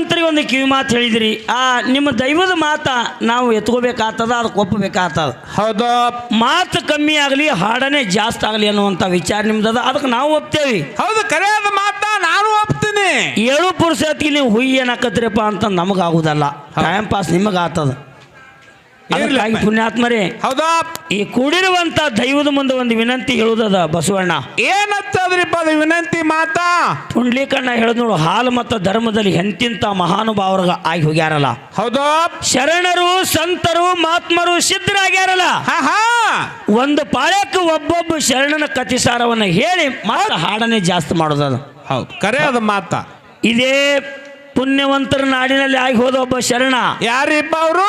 ಮಂತ್ರಿಗೆ ಒಂದು ಕಿವಿ ಮಾತು ಹೇಳಿದ್ರಿ. ಆ ನಿಮ್ಮ ದೈವದ ಮಾತ ನಾವು ಎತ್ಕೋಬೇಕಾಗ್ತದ ಅದಕ್ಕೆ ಒಪ್ಪಬೇಕಾಗ್ತದ? ಹೌದು. ಮಾತು ಕಮ್ಮಿ ಆಗಲಿ ಹಾಡನೆ ಜಾಸ್ತಿ ಆಗಲಿ ಅನ್ನುವಂಥ ವಿಚಾರ ನಿಮ್ದದ ಅದಕ್ಕೆ ನಾವು ಒಪ್ತೇವಿ. ಹೌದು ಕರೆಯಾದ ಮಾತ ನಾನು ಒಪ್ತೀನಿ. ಏಳು ಪುರುಷತ್ಗೆ ನೀವು ಹುಯ್ಯಿ ಏನಕತ್ರಿಪ್ಪ ಅಂತ ನಮಗಾಗುದಲ್ಲ. Time pass ನಿಮಗಾಗ್ತದ. ಅದಕ್ಕಾಗಿ ಪುಣ್ಯಾತ್ಮರೇ ಹೌದಾ? ಈ ಕೂಡಿರುವಂತ ದೈವದ ಮುಂದೆ ಒಂದು ವಿನಂತಿ ಹೇಳುದದ ಬಸವಣ್ಣ? ಏನತ್ತದ್ರಿಪ್ಪ ಅದು ವಿನಂತಿ ಮಾತಾ? ಪುಂಡ್ಲಿಕಣ್ಣ ಹೇಳದ್ ನೋಡು ಹಾಲು ಮತ್ತು ಧರ್ಮದಲ್ಲಿ ಎಂತಿಂತ ಮಹಾನುಭಾವರ್ಗ ಆಗಿ ಹೋಗ್ಯಾರಲ್ಲ. ಹೌದಾ? ಶರಣರು ಸಂತರು ಮಹಾತ್ಮರು ಸಿದ್ಧರಾಗ್ಯಾರಲ್ಲ ಒಂದು ಪಾಳಕ್ಕೆ ಒಬ್ಬೊಬ್ಬ ಶರಣನ ಕತಿಸಾರವನ್ನು ಹೇಳಿ ಮಾತ್ರ ಹಾಡನೆ ಜಾಸ್ತಿ ಮಾಡೋದದು ಹೌದು ಕರೆಯಾದ ಮಾತ. ಇದೇ ಪುಣ್ಯವಂತರ ನಾಡಿನಲ್ಲಿ ಆಗಿ ಹೋದ ಒಬ್ಬ ಶರಣ. ಯಾರಿಪ್ಪ ಅವರು?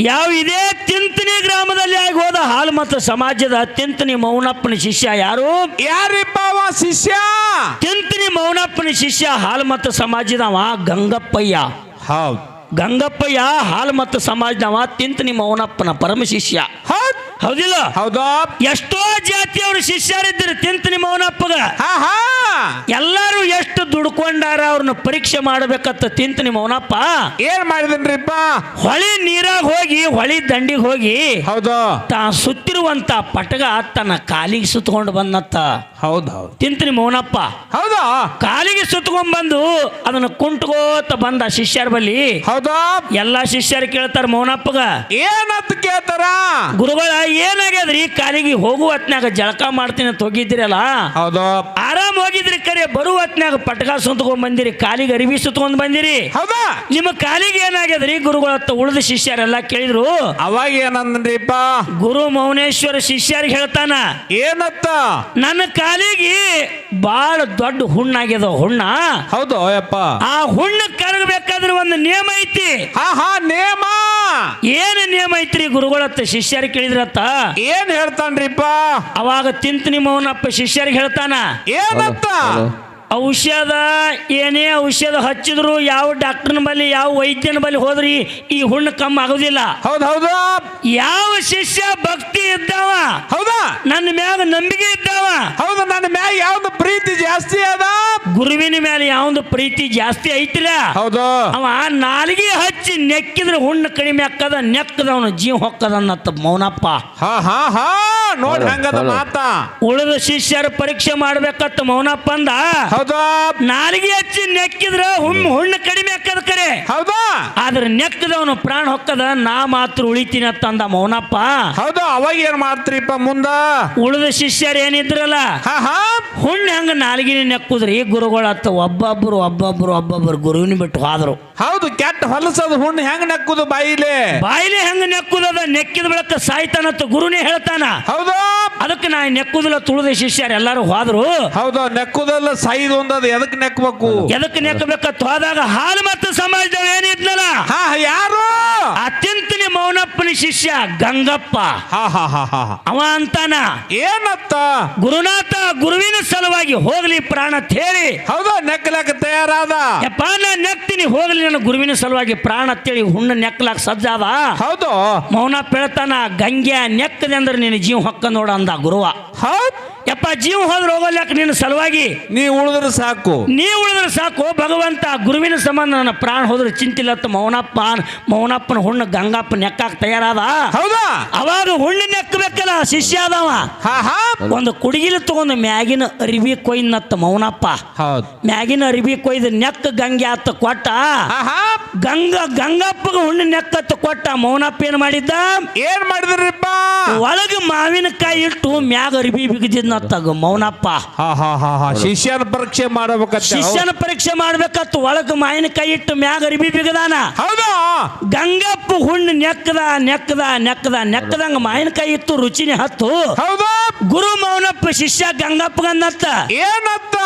ಯಾವ ಇದೇ ತಿಂತನಿ ಗ್ರಾಮದಲ್ಲಿ ಆಗಿ ಹೋದ ಹಾಲು ಮತ್ತು ಸಮಾಜದ ತಿಂತನಿ ಮೌನಪ್ಪನ ಶಿಷ್ಯ ಯಾರು? ಯಾರಿಪ್ಪ ಅವ ಶಿಷ್ಯ? ತಿಂತನಿ ಮೌನಪ್ಪನ ಶಿಷ್ಯ ಹಾಲು ಮತ್ತು ಸಮಾಜದವ ಗಂಗಪ್ಪಯ್ಯ. ಹೌದು. ಗಂಗಪ್ಪಯ್ಯ ಹಾಲು ಮತ್ತು ಸಮಾಜದವ ತಿಂತನಿ ಮೌನಪ್ಪನ ಪರಮ ಶಿಷ್ಯ. ಹೌದ್. ಹೌದಿಲ್ಲ? ಹೌದಾ. ಎಷ್ಟೋ ಜಾತಿಯವರು ಶಿಷ್ಯರಿದ್ದರು ತಿಂತನಿ ಮೌನಪ್ಪಗ. ಹಾ ಹಾ. ಎಲ್ಲರೂ ಎಷ್ಟು ದುಡ್ಕೊಂಡಾರ ಅವ್ರನ್ನ ಪರೀಕ್ಷೆ ಮಾಡಬೇಕತ್ತ ತಿಂತನಿ ಅವನಪ್ಪ? ಏನ್ ಮಾಡಿದ್ರಿಪ್ಪ ಹೊಳಿ ನೀರಾಗ ಹೋಗಿ ಹೊಳಿ ದಂಡಿಗೆ ಹೋಗಿ ಹೌದು. ತಾ ಸುತ್ತಿರುವಂತ ಪಟಗ ತನ್ನ ಕಾಲಿಗೆ ಸುತ್ತಕೊಂಡು ಬಂದತ್ತ ಹೌದು ಹೌದು. ನಿಮ್ಮ ಅವನಪ್ಪ. ಹೌದಾ? ಕಾಲಿಗೆ ಸುತ್ತಕೊಂಡ್ ಬಂದು ಅದನ್ನ ಕುಂಟ್ಕೋತ ಬಂದ ಶಿಷ್ಯರ ಬಲ್ಲಿ. ಹೌದಾ? ಎಲ್ಲಾ ಶಿಷ್ಯರು ಕೇಳ್ತಾರ ಮೌನಪ್ಪಗ ಏನಂತ ಕೇಳ್ತಾರ? ಗುರುಗಳ ಏನಾಗ್ಯದ್ರಿ? ಕಾಲಿಗೆ ಹೋಗುವ ಹೊತ್ನಾಗ ಜಳಕ ಮಾಡ್ತೀನಿ ಅಂತ ಹೋಗಿದ್ರಲ್ಲ ಹೌದು. ಆರಾಮ್ ಹೋಗಿದ್ರಿ ಕರೆ ಬರುವ ಪಟಕ ಸುತ್ತಕೊಂಡ್ ಬಂದಿರಿ ಕಾಲಿಗೆ ಅರಿವಿ ಸುತ್ತಕೊಂಡ್ ಬಂದಿರಿ. ಹೌದಾ? ನಿಮ್ಮ ಕಾಲಿಗೆ ಏನಾಗ್ಯದ್ರಿ? ಗುರುಗಳ ಹತ್ತ ಉಳಿದ ಶಿಷ್ಯರೆಲ್ಲ ಕೇಳಿದ್ರು. ಅವಾಗ ಏನಂದ್ರಿಪ್ಪ? ಗುರು ಮೌನೇಶ್ವರ ಶಿಷ್ಯರಿಗೆ ಹೇಳ್ತಾನ ಏನತ್ತ? ನನ್ನ ಕಾಲಿಗೆ ಬಾಳ ದೊಡ್ಡ ಹುಣ್ಣಾಗ್ಯದ ಹುಣ್ಣ. ಹೌದು ಯಪ್ಪ ಆ ಹುಣ್ಣು ಕರಗಬೇಕಾದ್ರೆ ಒಂದು ನಿಯಮ ಐತಿ? ಹಾ ಹಾ ನೇಮ ಏನು ನಿಯಮ ಐತ್ರಿ ಗುರುಗಳತ್ತ ಶಿಷ್ಯರಿಗೆ ಕೇಳಿದ್ರತ್ತ? ಏನ್ ಹೇಳ್ತಾನ್ರಿಪ್ಪ? ಅವಾಗ ತಿಂತ ನಿಮ್ಮವನಪ್ಪ ಶಿಷ್ಯರಿಗೆ ಹೇಳ್ತಾನ? ಏನತ್ತ? ಔಷಧ ಏನೇ ಔಷಧ ಹಚ್ಚಿದ್ರು ಯಾವ ಡಾಕ್ಟರ್ನ ಬಳಿ ಯಾವ ವೈದ್ಯನ ಬಳಿ ಹೋದ್ರಿ ಈ ಹುಣ್ಣು ಕಮ್ಮಿ ಆಗೋದಿಲ್ಲ. ಹೌದು ಹೌದು. ಯಾವ ಶಿಷ್ಯ ಭಕ್ತಿ ಇದ್ದಾವ? ಹೌದಾ? ನನ್ನ ಮ್ಯಾಗ ನಂಬಿಕೆ ಇದ್ದಾವ? ಹೌದು ನನ್ನ ಮ್ಯಾಗ ಯಾವ್ದು ಪ್ರೀತಿ ಜಾಸ್ತಿ ಅದ ಗುರುವಿನ ಮೇಲೆ ಯಾವ್ದು ಪ್ರೀತಿ ಜಾಸ್ತಿ ಐತಿಲ್ಲ ಹೌದು. ಅವ ನಾಲಿಗೆ ಹಚ್ಚಿ ನೆಕ್ಕಿದ್ರೆ ಹುಣ್ಣು ಕಡಿಮೆ ಹಾಕದ ನೆಕ್ಕದವನು ಜೀವ ಹೊಕ್ಕದ ಮೌನಪ್ಪ. ಹಾ ಹಾ ಹಾ. ನೋಡ್ ಹಂಗದ ಮಾತ. ಉಳಿದ ಶಿಷ್ಯರ ಪರೀಕ್ಷೆ ಮಾಡ್ಬೇಕತ್ತ ಮೌನಪ್ಪ ಅಂದ ಹೌದಾ. ನಾಲಿಗೆ ಹಚ್ಚಿ ನೆಕ್ಕಿದ್ರ ಹುಮ್ ಹುಣ್ಣ ಕಡಿಮೆ ಹಾಕದ ಕರೆ. ಹೌದಾ. ಆದ್ರ ನೆಕ್ಕದವನು ಪ್ರಾಣ ಹೊಕ್ಕದ ನಾ ಮಾತ್ರ ಉಳಿತೀನಿ ಅಂತಂದ ಮೌನಪ್ಪ. ಹೌದು ಅವಾಗ ಏನ್ ಮಾಡ್ತೀರಿಪ್ಪ ಮುಂದ? ಉಳಿದ ಶಿಷ್ಯರು ಏನಿದ್ರಲ್ಲ? ಹುಣ್ಣ ಹಾ. ಹುಣ್ಣ ಹೆಂಗ ನಾಲಿಗೆ ನೆಕ್ಕುದ್ರಿ ಗುರುಗಳತ್ತ ಒಬ್ಬೊಬ್ರು ಒಬ್ಬೊಬ್ರು ಒಬ್ಬೊಬ್ರು ಗುರುವಿನ ಬಿಟ್ಟು ಹೋದ್ರು. ಹೌದು ಕೆಟ್ಟ ಹೊಲಸದ ಹುಣ್ಣು ಹೆಂಗ್ ನೆಕ್ಕುದು ಬಾಯಿಲೆ? ಬಾಯಿಲೆ ಹೆಂಗ್ ನೆಕ್ಕುದದ? ನೆಕ್ಕಿದ ಬೆಳಕ ಸಾಯ್ತಾನತ್ತ ಗುರುನೇ ಹೇಳ್ತಾನ. ಹೌದು? ಅದಕ್ಕೆ ನಾ ನೆಕ್ಕುದಿಲ್ಲ ತುಳಿದ ಶಿಷ್ಯರು ಎಲ್ಲರೂ ಹೋದ್ರು. ಹೌದು? ನೆಕ್ಕುದಲ್ಲ ಸೈದು ಒಂದದ ಎದಕ್ ನೆಕ್ಕಬೇಕು ಎದಕ್ಕೆ ನೆಕ್ಕಬೇಕ ಹೋದಾಗ ಹಾಲು ಮತ್ತು ಸಮಾಜದವ ಏನಿದ್ನಲ್ಲ ಹಾ ಯಾರು ಅತ್ಯಂತನೇ ಮೌನಪ್ಪನ ಶಿಷ್ಯ ಗಂಗಪ್ಪ. ಹಾ ಹಾ ಹಾ ಹಾ ಹಾ. ಅವ ಅಂತಾನ ಏನತ್ತ? ಗುರುನಾಥ ಗುರುವಿನ ಸಲುವಾಗಿ ಹೋಗ್ಲಿ ಪ್ರಾಣ ಹೇಳಿ. ಹೌದು? ನೆಕ್ಕಲಕ್ಕ ತಯಾರಾದ? ಯಪ್ಪ ನಾ ನೆಕ್ತೀನಿ ಹೋಗ್ಲಿ ನನ್ನ ಗುರುವಿನ ಸಲುವಾಗಿ ಪ್ರಾಣ ತೇಳಿ ಹುಣ್ಣ ನೆಕ್ಲಾಕ್ ಸಜ್ಜಾದ. ಹೌದು. ಮೌನ ಪೇಳ್ತಾನ ಗಂಗೆ ನೆಕ್ಕದೆ ಅಂದ್ರೆ ನಿನ್ನ ಜೀವ ಹೊಕ್ಕ ನೋಡ ಅಂದ ಗುರುವ. ಹೌದ್? ಯಪ್ಪ ಜೀವ ಹೋದ್ರೆ ಹೋಗಲ್ಯಾಕ ನಿನ್ನ ಸಲುವಾಗಿ. ನೀ ಉಳಿದ್ರೆ ಸಾಕು. ನೀ ಉಳಿದ್ರೆ ಸಾಕು ಭಗವಂತ ಗುರುವಿನ ಸಂಬಂಧ ನನ್ನ ಪ್ರಾಣ ಹೋದ್ರೆ ಚಿಂತಿಲ್ಲ ಮೌನಪ್ಪ ಮೌನಪ್ಪನ ಹುಣ್ಣು ಗಂಗಪ್ಪ ನೆಕ್ಕಾಕ ತಯಾರಾದ. ಹೌದಾ? ಅವಾಗ ಹುಣ್ಣು ನೆಕ್ಕಬೇಕಲ್ಲ ಶಿಷ್ಯ ಅದಾವ ಒಂದು ಕುಡುಗಿಲು ತಗೊಂಡು ಮ್ಯಾಗಿನ ಅರಿವಿ ಕೊಯ್ನತ್ತ ಮೌನಪ್ಪ. ಹೌದು. ಮ್ಯಾಗಿನ ಅರಿವಿ ಕೊಯ್ದು ನೆಕ್ಕ ಗಂಗೆ ಆತ ಕೊಟ್ಟ. ಗಂಗ ಗಂಗಪ್ಪಗ ಹುಣ್ಣು ನೆಕ್ಕತ್ತು ಕೊಟ್ಟ ಮೌನಪ್ಪ ಏನ್ ಮಾಡಿದ್ದ? ಏನ್ ಮಾಡಿದ್ರಿಪ್ಪ? ಒಳಗೆ ಮಾವಿನಕಾಯಿ ಇಟ್ಟು ಮ್ಯಾಗ ಅರಿಬಿ ಬಿಗದಿದ್ನತ್ತ ಮೌನಪ್ಪ. ಹಾ ಹಾ ಹಾ ಹಾ. ಶಿಷ್ಯನ ಪರೀಕ್ಷೆ ಮಾಡಬೇಕ ಶಿಷ್ಯನ ಪರೀಕ್ಷೆ ಮಾಡ್ಬೇಕತ್ತು ಒಳಗೆ ಮಾವಿನಕಾಯಿ ಇಟ್ಟು ಮ್ಯಾಗ ಅರಿವಿ ಬಿಗದಾನ? ಹೌದಾ? ಗಂಗಪ್ಪ ಹುಣ್ಣು ನೆಕ್ಕದ ನೆಕ್ಕದ ನೆಕ್ಕದ ನೆಕ್ಕದಂಗ ಮಾವಿನಕಾಯಿ ಇತ್ತು ರುಚಿನೇ ಹತ್ತು. ಹೌದಾ. ಗುರು ಮೌನಪ್ಪ ಶಿಷ್ಯ ಗಂಗಪ್ಪಗಂದತ್ತ ಏನತ್ತ?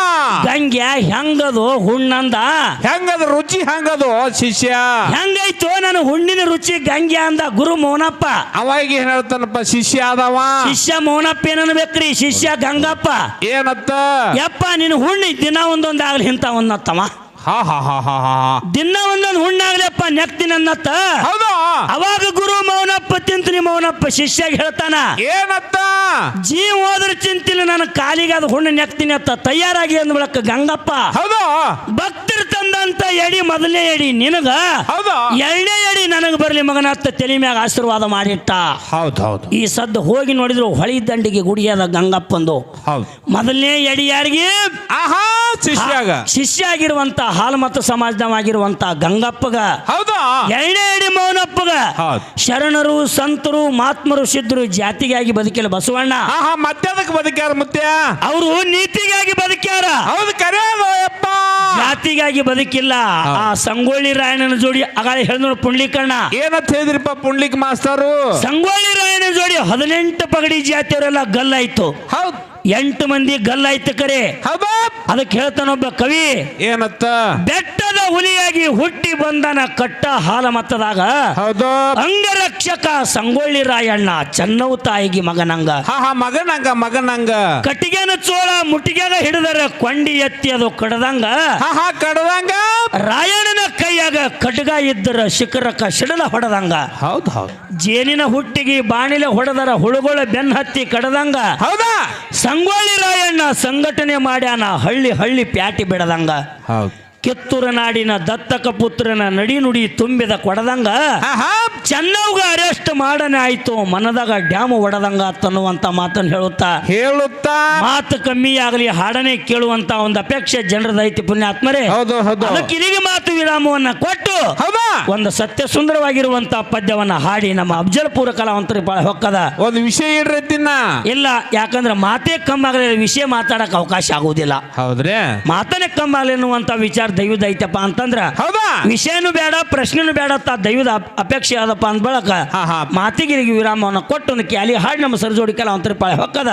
ಗಂಗ್ಯ ಹೆಂಗದು ಹುಣ್ಣಂದ? ಹೆಂಗದ ರುಚಿ ಹೆಂಗದು ಶಿಷ್ಯ? ಹೆಂಗೈತೋ ನನ್ನ ಹುಣ್ಣಿನ ರುಚಿ ಗಂಗ್ಯ ಅಂದ ಗುರು ಮೌನಪ್ಪ. ಅವಾಗ ಏನ್ ಹೇಳ್ತಾನಪ್ಪ ಶಿಷ್ಯ ಆದವ? ಶಿಷ್ಯ ಮೌನಪ್ಪ ಏನನ್ಬೇಕ್ರಿ? ಶಿಷ್ಯ ಗಂಗಪ್ಪ. ಏನತ್ತ? ಯಪ್ಪ ನಿನ್ನ ಹುಣ್ಣಿ ದಿನ ಒಂದೊಂದು ಆಗ್ಲಿ ಇಂತ ಒಂದತ್ತವ ಹಾ ಹಾ ಹಾ ಹಾ ಹಾ. ದಿನ ಒಂದೊಂದು ಹುಣ್ಣಾಗ್ಲಪ್ಪ ನೆಕ್ತೀನಿ ಅನ್ನತ್ತ ಹೌದು. ಅವಾಗ ಗುರು ಮೌನಪ್ಪ ತಿಂತೀನಿ ಮೌನಪ್ಪ ಶಿಷ್ಯಾಗ ಹೇಳ್ತಾನ ಏನತ್ತ? ಜೀವ ಹೋದ್ರೆ ಚಿಂತಿಲ್ಲ ನನ್ನ ಕಾಲಿಗೆ ಅದು ಹುಣ್ಣು ನೆಕ್ತೀನಿ ಅತ್ತ ತಯಾರಾಗಿ ಅಂದ್ ಬಳಕ ಗಂಗಪ್ಪ ಹೌದಾ? ಭಕ್ತರು ತಂದಂತ ಎಡಿ ಮೊದಲನೇ ಎಡಿ ನಿನಗ ಹೌದು? ಎರಡನೇ ಎಡಿ ಬರಲಿ ಮಗನ ಅತ್ತ ತಲೆ ಮ್ಯಾಗ ಆಶೀರ್ವಾದ ಮಾಡಿಟ್ಟ. ಹೌದು ಹೌದು. ಈ ಸದ್ದು ಹೋಗಿ ನೋಡಿದ್ರು ಹೊಳಿ ದಂಡಿಗೆ ಗುಡಿಯಾದ ಗಂಗಪ್ಪಂದು. ಹೌದು. ಮೊದಲನೇ ಎಡಿಯಾರಿಗೆ ಆಹಾ ಶಿಷ್ಯಾಗ. ಶಿಷ್ಯ ಆಗಿರುವಂತ ಹಾಲು ಮತ್ತು ಸಮಾಜದವಾಗಿರುವಂತ ಗಂಗಪ್ಪಗ. ಹೌದಾ? ಎರಡನೇ ಎಡಿ ಮೌನಪ್ಪಗ. ಶರಣರು ಸಂತರು ಮಾತ್ಮರು ಸಿದ್ಧರು ಜಾತಿಗಾಗಿ ಬದುಕಿಲ್ಲ ಬಸವಣ್ಣ. ಆಹಾ ಮತ್ತೆ ಅದಕ್ಕೆ ಬದುಕ್ಯಾರ ಮತ್ತೆ ಅವರು ನೀತಿಗಾಗಿ ಬದುಕ್ಯಾರ. ಹೌದು ಕರೆ ಜಾತಿಗಾಗಿ ಬದುಕಿಲ್ಲ. ಆ ಸಂಗೊಳ್ಳಿ ರಾಯಣ್ಣನ ಜೋಡಿ ಅಗಾಳಿ ಹೇಳಿದ್ರು ಪುಂಡ್ಲಿಕಣ್ಣ. ಏನಂತ ಹೇಳಿದ್ರಿಪ್ಪ ಪುಂಡ್ಲಿಕ್ ಮಾಸ್ತರು ಸಂಗೊಳ್ಳಿ ರಾಯಣ್ಣನ ಜೋಡಿ ಹದಿನೆಂಟು ಪಗಡಿ ಜಾತಿಯವರೆಲ್ಲ ಗಲ್ಲಾಯ್ತು. ಹೌದು. ಎಂಟು ಮಂದಿ ಗಲ್ಲಾಯ್ತು ಕರೆ. ಅದಕ್ಕೆ ಹೇಳ್ತಾನೊಬ್ಬ ಕವಿ ಏನತ್ತ? ಬೆಟ್ಟದ ಹುಲಿಯಾಗಿ ಹುಟ್ಟಿ ಬಂದನ ಕಟ್ಟ ಹಾಲ ಮತ್ತದಾಗ ಹೌದು. ಅಂಗರಕ್ಷಕ ಸಂಗೊಳ್ಳಿ ರಾಯಣ್ಣ ಚೆನ್ನವ್ ತಾಯಿಗೆ ಮಗನಂಗ. ಮಗನಂಗ ಮಗನಂಗ. ಕಟ್ಟಿಗೆನ ಚೋಳ ಮುಟ್ಟಿಗೆಗ ಹಿಡಿದರ ಕೊಂಡಿ ಎತ್ತಿ ಅದು ಕಡದಂಗ. ಕಡದಂಗ. ರಾಯಣ್ಣನ ಕೈಯಾಗ ಕಟ್ಗ ಇದ್ದರ ಶಿಖರಕ್ಕ ಸಿಡಲ ಹೊಡೆದಂಗ. ಹೌದು ಹೌದು. ಜೇನಿನ ಹುಟ್ಟಿಗೆ ಬಾಣಿಲೆ ಹೊಡೆದರ ಹುಳುಗಳ ಬೆನ್ನ ಹತ್ತಿ ಕಡದಂಗ. ಹೌದಾ? ಸಂಗೊಳ್ಳಿ ರಾಯಣ್ಣ ಸಂಘಟನೆ ಮಾಡ್ಯಾನ ಹಳ್ಳಿ ಹಳ್ಳಿ ಪ್ಯಾಟಿ ಬಿಡದಂಗ. ಹೌದು. ಕಿತ್ತೂರ ನಾಡಿನ ದತ್ತಕ ಪುತ್ರನ ನಡಿ ನುಡಿ ತುಂಬಿದ ಕೊಡದಂಗ ಚೆನ್ನವ್ಗ ಅರೆಸ್ಟ್ ಮಾಡನೆ ಆಯ್ತು ಮನದಾಗ ಡ್ಯಾಮ್ ಒಡದಂಗ ತನ್ನುವಂತ ಮಾತನ್ನು ಹೇಳುತ್ತಾ ಹೇಳುತ್ತಾ? ಮಾತು ಕಮ್ಮಿ ಆಗಲಿ ಹಾಡನೆ ಕೇಳುವಂತ ಒಂದು ಅಪೇಕ್ಷೆ ಜನರದೈತಿ ಪುಣ್ಯಾತ್ಮರೇ. ಹೌದು ಹೌದು. ಅದಕ್ಕೆ ಇಲ್ಲಿಗೆ ಮಾತು ವಿರಾಮವನ್ನ ಕೊಟ್ಟು ಒಂದು ಸತ್ಯ ಸುಂದರವಾಗಿರುವಂತ ಪದ್ಯವನ್ನ ಹಾಡಿ ನಮ್ಮ ಅಫ್ಜಲ್ಪುರ ಕಲಾವಂತರಿಗೆ ಬಹಳ ಹೊಕ್ಕದ. ಒಂದು ವಿಷಯ ಇಡ್ರತಿನ ಇಲ್ಲ ಯಾಕಂದ್ರೆ ಮಾತೇ ಕಮ್ಮಾಗಲಿ ವಿಷಯ ಮಾತಾಡಕ್ ಅವಕಾಶ ಆಗುವುದಿಲ್ಲ ಹೌದ್ರಿ? ಮಾತನೇ ಕಮ್ಮಾಗಲಿ ಅನ್ನುವಂತ ವಿಚಾರ ದೈವದ ಐತಪ್ಪ ಅಂತಂದ್ರ ಹೌದಾ? ವಿಷಯನೂ ಬೇಡ ಪ್ರಶ್ನೆನೂ ಬೇಡ ತ ದೈವದ ಅಪೇಕ್ಷೆ ಆದಪ್ಪ ಅಂದ ಬಳಕ. ಮಾತಿಗಿರಿಗೆ ವಿರಾಮವನ್ನು ಕೊಟ್ಟು ಒಂದು ಕ್ಯಾಲಿ ಹಾಡಿ ನಮ್ಮ ಸರಜೋಡಿ ಕಲಾವಂತರ ಪಾಳೆ ಹೊಕ್ಕದ.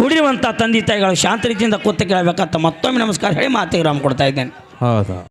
ಕುಡಿಯುವಂತ ತಂದೆ ತಾಯಿಗಳು ಶಾಂತ ರೀತಿಯಿಂದ ಕೂತ ಕೇಳಬೇಕಂತ ಮತ್ತೊಮ್ಮೆ ನಮಸ್ಕಾರ ಹೇಳಿ ಮಾತಿಗೆ ವಿರಾಮ ಕೊಡ್ತಾ ಇದ್ದೇನೆ ಹೌದು